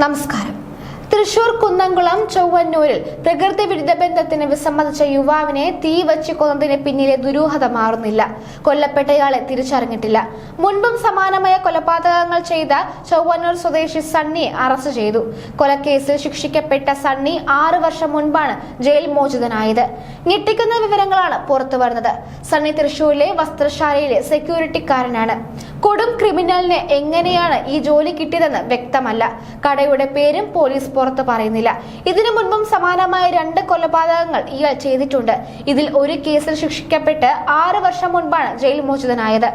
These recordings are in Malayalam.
നമസ്കാരം. തൃശൂർ കുന്നംകുളം ചൊവ്വന്നൂരിൽ പ്രകൃതി വിരുദ്ധ ബന്ധത്തിന് വിസമ്മതിച്ച യുവാവിനെ തീ വച്ച് കൊന്നതിന് പിന്നിലെ ദുരൂഹത മാറുന്നില്ല. കൊല്ലപ്പെട്ടയാളെ തിരിച്ചറിഞ്ഞിട്ടില്ല. മുൻപും സമാനമായ കൊലപാതകങ്ങൾ ചെയ്ത ചൊവ്വന്നൂർ സ്വദേശി സണ്ണിയെ അറസ്റ്റ് ചെയ്തു. കൊലക്കേസിൽ ശിക്ഷിക്കപ്പെട്ട സണ്ണി ആറു വർഷം മുൻപാണ് ജയിൽ മോചിതനായത്. ഞെട്ടിക്കുന്ന വിവരങ്ങളാണ് പുറത്തു വരുന്നത് സണ്ണി തൃശൂരിലെ വസ്ത്രശാലയിലെ സെക്യൂരിറ്റിക്കാരനാണ് കൊടും ക്രിമിനലിന് എങ്ങനെയാണ് ഈ ജോലി കിട്ടിയതെന്ന് വ്യക്തമല്ല. കടയുടെ പേരും പോലീസ് പുറത്ത് പറയുന്നില്ല. ഇതിനു മുൻപും സമാനമായ രണ്ട് കൊലപാതകങ്ങൾ ഇയാൾ ചെയ്തിട്ടുണ്ട്. ഇതിൽ ഒരു കേസിൽ ശിക്ഷിക്കപ്പെട്ട് ആറ് വർഷം മുൻപാണ് ജയിൽ മോചിതനായത്.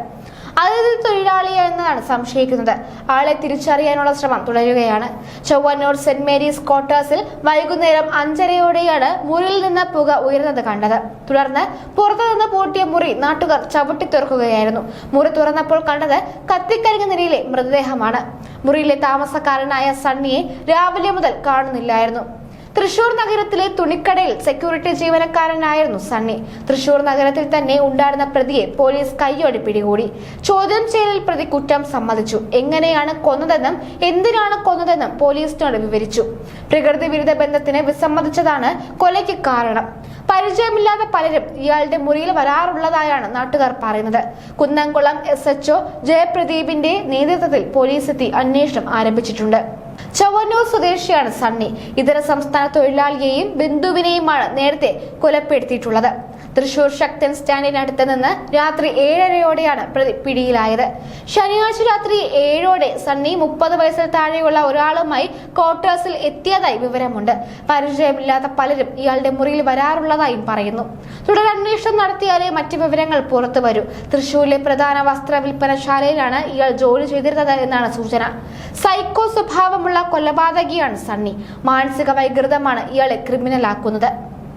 അതിഥി തൊഴിലാളിയാണെന്നാണ് സംശയിക്കുന്നത്. ആളെ തിരിച്ചറിയാനുള്ള ശ്രമം തുടരുകയാണ്. ചൊവ്വന്നൂർ സെന്റ് മേരീസ് ക്വാർട്ടേഴ്സിൽ വൈകുന്നേരം അഞ്ചരയോടെയാണ് മുറിയിൽ നിന്ന് പുക ഉയരുന്നത് കണ്ടത്. തുടർന്ന് പുറത്തുനിന്ന് പൂട്ടിയ മുറി നാട്ടുകാർ ചവിട്ടി തുറക്കുകയായിരുന്നു. മുറി തുറന്നപ്പോൾ കണ്ടത് കത്തിക്കരിഞ്ഞ നിലയിലെ മൃതദേഹമാണ്. മുറിയിലെ താമസക്കാരനായ സണ്ണിയെ രാവിലെ മുതൽ കാണുന്നില്ലായിരുന്നു. തൃശൂർ നഗരത്തിലെ തുണിക്കടയിൽ സെക്യൂരിറ്റി ജീവനക്കാരനായിരുന്നു സണ്ണി. തൃശൂർ നഗരത്തിൽ തന്നെ ഉണ്ടായിരുന്ന പ്രതിയെ പോലീസ് കൈയോടെ പിടികൂടി. ചോദ്യം ചെയ്യലിൽ പ്രതി കുറ്റം സമ്മതിച്ചു. എങ്ങനെയാണ് കൊന്നതെന്നും എന്തിനാണ് കൊന്നതെന്നും പോലീസിനോട് വിവരിച്ചു. പ്രകൃതി വിരുദ്ധ ബന്ധത്തിന് വിസമ്മതിച്ചതാണ് കൊലയ്ക്ക് കാരണം. പരിചയമില്ലാത്ത പലരും ഇയാളുടെ മുറിയിൽ വരാറുള്ളതായാണ് നാട്ടുകാർ പറയുന്നത്. കുന്നംകുളം എസ് എച്ച്ഒ ജയപ്രദീപിന്റെ നേതൃത്വത്തിൽ പോലീസ് എത്തി അന്വേഷണം ആരംഭിച്ചിട്ടുണ്ട്. ചൊവ്വന്നൂർ സ്വദേശിയാണ് സണ്ണി. ഇതര സംസ്ഥാന തൊഴിലാളിയെയും ബിന്ദുവിനെയുമാണ് നേരത്തെ കൊലപ്പെടുത്തിയിട്ടുള്ളത്. തൃശൂർ ശക്തൻ സ്റ്റാൻഡിനടുത്ത് നിന്ന് രാത്രി ഏഴരയോടെയാണ് പ്രതി പിടിയിലായത്. ശനിയാഴ്ച രാത്രി ഏഴോടെ സണ്ണി മുപ്പത് വയസ്സിൽ താഴെയുള്ള ഒരാളുമായി ക്വാർട്ടേഴ്സിൽ എത്തിയതായി വിവരമുണ്ട്. പരിചയമില്ലാത്ത പലരും ഇയാളുടെ മുറിയിൽ വരാറുള്ളതായും പറയുന്നു. തുടർ അന്വേഷണം നടത്തിയാലേ മറ്റു വിവരങ്ങൾ പുറത്തു വരൂ. തൃശൂരിലെ പ്രധാന വസ്ത്ര വിൽപ്പനശാലയിലാണ് ഇയാൾ ജോലി ചെയ്തിരുന്നത് എന്നാണ് സൂചന. സൈക്കോ സ്വഭാവമുള്ള കൊലപാതകിയാണ് സണ്ണി. മാനസിക വൈകൃതമാണ് ഇയാളെ ക്രിമിനലാക്കുന്നത്.